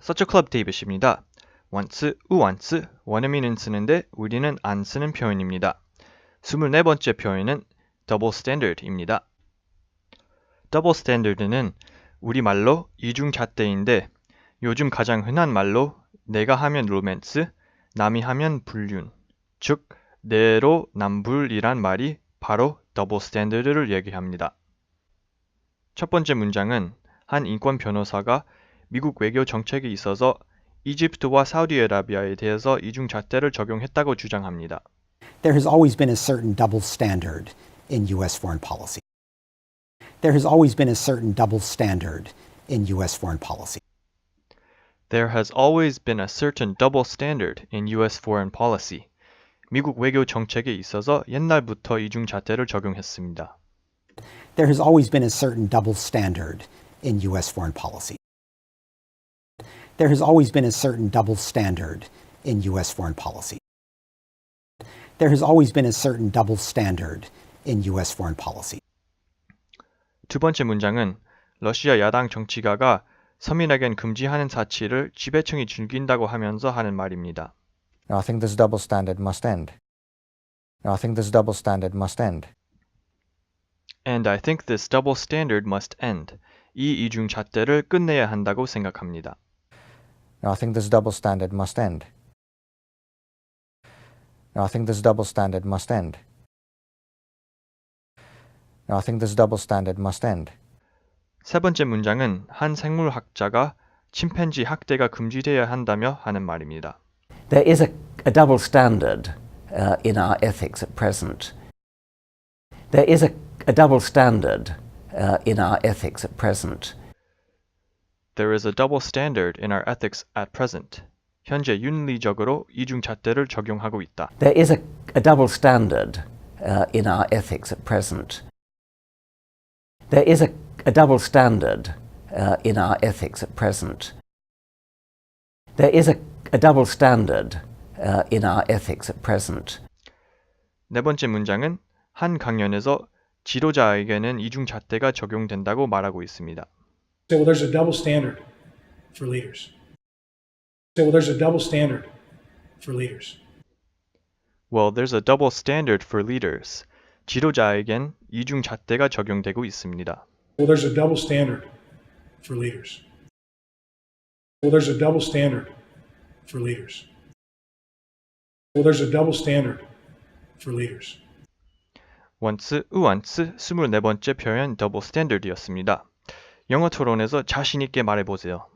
서처 클럽 데이빗입니다. once, once 원어민은 쓰는데 우리는 안 쓰는 표현입니다. 24번째 표현은 double standard입니다. double standard는 우리말로 이중잣대인데 요즘 가장 흔한 말로 내가 하면 로맨스, 남이 하면 불륜, 즉 내로 남불이란 말이 바로 double standard를 얘기합니다. 첫 번째 문장은 한 인권 변호사가 미국 외교 정책에 있어서 이집트와 사우디아라비아에 대해서 이중 잣대를 적용했다고 주장합니다. There has always been a certain double standard in U.S. foreign policy. There has always been a certain double standard in U.S. foreign policy. There has always been a certain double standard in US foreign policy. 미국 외교 정책에 있어서 옛날부터 이중 잣대를 적용했습니다. There has always been a certain double standard in U.S. foreign policy. There has always been a certain double standard in U.S. foreign policy. There has always been a certain double standard in U.S. foreign policy. 두 번째 문장은 러시아 야당 정치가가 서민에겐 금지하는 사치를 지배층이 즐긴다고 하면서 하는 말입니다. I think this double standard must end. I think this double standard must end. And I think this double standard must end. 이 이중잣대를 끝내야 한다고 생각합니다. I think this double standard must end. I think this double standard must end. I think this double standard must end. 세 번째 문장은 한 생물학자가 침팬지 학대가 금지되어야 한다며 하는 말입니다. There is a, a double standard uh, in our ethics at present. There is a, a double standard uh, in our ethics at present. There is a double standard in our ethics at present. 현재 윤리적으로 이중 잣대를 적용하고 있다. There is a, a double standard uh, in our ethics at present. There is a, a double standard uh, in our ethics at present. There is a, a double standard uh, in our ethics at present. 네 번째 문장은 한 강연에서 지도자에게는 이중 잣대가 적용된다고 말하고 있습니다. Say, well, there's a double standard for leaders. Say, well, there's a double standard for leaders. Well, there's a double standard for leaders. 지도자에겐 이중잣대가 적용되고 있습니다. Well, there's a double standard for leaders. Well, there's a double standard for leaders. Well, there's a double standard for leaders. once, once 24번째 표현 double standard이었습니다. 영어 토론에서 자신 있게 말해 보세요.